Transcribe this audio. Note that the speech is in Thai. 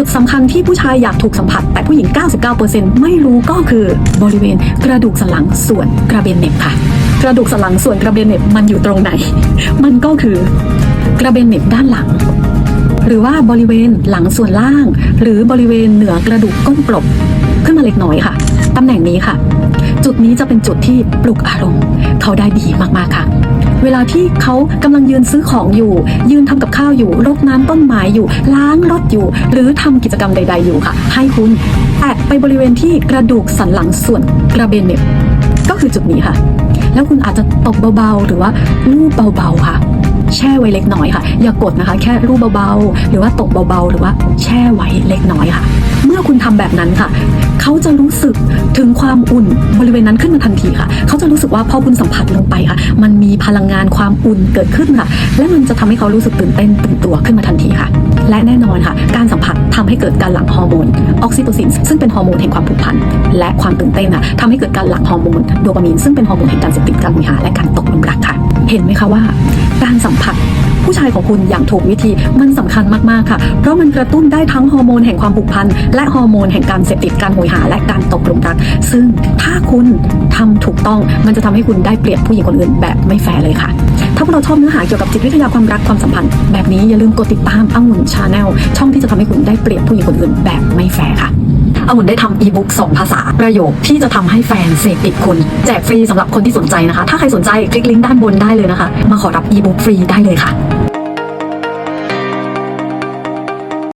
จุดสำคัญที่ผู้ชายอยากถูกสัมผัส แต่ผู้หญิง 99%ไม่รู้ก็คือบริเวณกระดูกสันหลังส่วนกระเบนเน็บค่ะ กระดูกสันหลังส่วนกระเบนเน็บมันอยู่ตรงไหน มันก็คือกระเบนเน็บด้านหลัง หรือว่าบริเวณหลังส่วนล่าง หรือบริเวณเหนือกระดูกก้นกลบขึ้นมาเล็กน้อยค่ะตำแหน่งนี้ค่ะ จุดนี้จะเป็นจุดที่ปลุกอารมณ์เขาได้ดีมากๆค่ะ เวลาที่เขากำลังยืนซื้อของอยู่ ยืนทำกับข้าวอยู่รดน้ำต้นไม้อยู่ ล้างรถอยู่ หรือทำกิจกรรมใด ๆ อยู่ค่ะ ให้คุณแตะไปบริเวณที่กระดูกสันหลังส่วนกระเบนเน็บก็คือจุดนี้ค่ะ แล้วคุณอาจจะตบเบาๆ หรือว่าลูบเบาๆค่ะ แช่ไว้เล็กน้อยค่ะ อย่ากดนะคะ แค่รูปเบาๆ หรือว่าตบเบาๆ หรือว่าแช่ไว้เล็กน้อยค่ะ เมื่อคุณทำแบบนั้นค่ะ เขาจะรู้สึกถึงความอุ่นบริเวณนั้นขึ้นมาทันทีค่ะ เขาจะรู้สึกว่าพอคุณสัมผัสลงไปค่ะ มันมีพลังงานความอุ่นเกิดขึ้นค่ะ และมันจะทำให้เขารู้สึกตื่นเต้นตื่นตัวขึ้นมาทันทีค่ะ และแน่นอนค่ะ การสัมผัสทำให้เกิดการหลั่งฮอร์โมนออกซิโตซินซึ่งเป็นฮอร์โมนแห่งความผูกพันและความตื่นเต้นค่ะทำให้เกิดการหลั่งฮอร์โมนโดปามีนซึ่งเป็นฮอร์โมนแห่งการเสพติดการหุยหาและการตกหลุมรักค่ะ เห็นไหมคะว่า การสัมผัส ผู้ชายของคุณอย่างถูกวิธีมันสำคัญมากๆค่ะ เพราะมันกระตุ้นได้ทั้งฮอร์โมนแห่งความผูกพันและฮอร์โมนแห่งการเสพติดการหวยหาและการตกหลุมรัก ซึ่งถ้าคุณทำถูกต้องมันจะทำให้คุณได้เปรียบผู้หญิงคนอื่นแบบไม่แฟร์เลยค่ะ พวกเราชอบเนื้อหาเกี่ยวกับจิตวิทยาความรักความสัมพันธ์ แบบนี้อย่าลืมกดติดตามองุ่นชาแนลช่องที่จะทำให้คุณได้เปรียบผู้หญิงคนอื่นแบบไม่แฟร์ค่ะองุ่นได้ทำอีบุ๊กสองภาษาประโยคที่จะทำให้แฟนเสพติดคุณ แจกฟรีสำหรับคนที่สนใจนะคะ ถ้าใครสนใจคลิกลิงก์ด้านบนได้เลยนะคะ มาขอรับอีบุ๊กฟรีได้เลยค่ะ